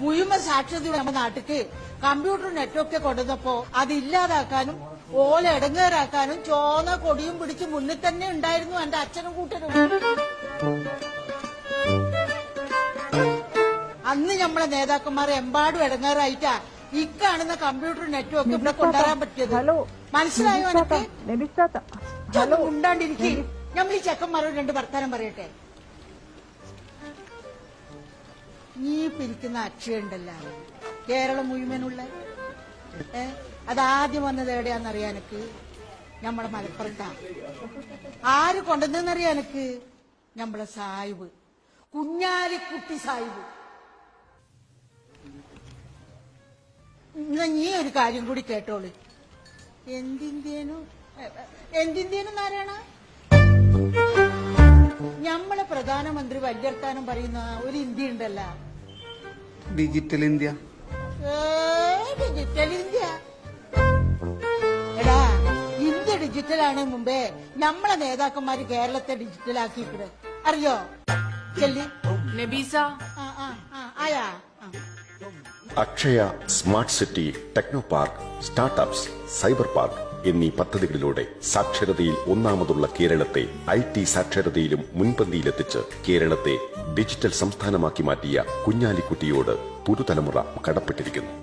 മുഴുവൻ സാക്ഷരത നമ്മുടെ നാട്ടിക്ക് കമ്പ്യൂട്ടർ നെറ്റ്വർക്ക് കൊണ്ടുവന്നപ്പോ അത് ഇല്ലാതാക്കാനും ഓല ഇടങ്ങേറാക്കാനും ചോന്ന കൊടിയും പിടിച്ച് മുന്നിൽ തന്നെ ഉണ്ടായിരുന്നു എന്റെ അച്ഛനും കൂട്ടരും. അന്ന് നമ്മളെ നേതാക്കന്മാർ എമ്പാടും ഇടങ്ങേറായിട്ടാ ഈ കാണുന്ന കമ്പ്യൂട്ടർ നെറ്റ്വർക്ക് ഇവിടെ കൊണ്ടുവരാൻ പറ്റിയത്. ഹലോ. മനസ്സിലായോ എനിക്ക് ഉണ്ടാണ്ടിരിക്കും നമ്മൾ ഈ ചെക്കന്മാരോട് രണ്ട് വർത്താനം പറയട്ടെ. നീ പിരിക്കുന്ന അക്ഷയുണ്ടല്ലോ. കേരളം മുഴുവനുള്ള. ഏ? അതാദ്യം വന്നത് എവിടെയാന്നറിയാൻ എനിക്ക്? നമ്മളെ മലപ്പുറത്താ. ആര് കൊണ്ടുവന്നറിയാൻ എനിക്ക്? നമ്മളെ സായിബ് കുഞ്ഞാലിക്കുട്ടി എന്നാ നീ ഒരു കാര്യം കൂടി കേട്ടോളൂ. എന്തിന്റേനു? എന്തിന്റേനും നാരായണ? നമ്മളെ പ്രധാനമന്ത്രി വല്യർത്താനം പറയുന്ന ഒരു ഇന്ത്യ ഉണ്ടല്ല ഡിജിറ്റൽ ഇന്ത്യ ഏ, ഡിജിറ്റൽ ഇന്ത്യ എടാ ഇന്ത്യ ഡിജിറ്റൽ ആണ് മുമ്പേ നമ്മളെ നേതാക്കന്മാര് കേരളത്തെ ഡിജിറ്റൽ ആക്കിയിട്ടുണ്ട്. അറിയോ? ചെല്ലി. Nabeesa. Akshaya smart city techno park startups cyber park എന്നീ പദ്ധതികളിലൂടെ സാക്ഷരതയിൽ ഒന്നാമതുള്ള കേരളത്തെ ഐ ടി സാക്ഷരതയിലും മുൻപന്തിയിലെത്തിച്ച് കേരളത്തെ ഡിജിറ്റൽ സംസ്ഥാനമാക്കി മാറ്റിയ കുഞ്ഞാലിക്കുട്ടിയോട് പുതുതലമുറ കടപ്പെട്ടിരിക്കുന്നു.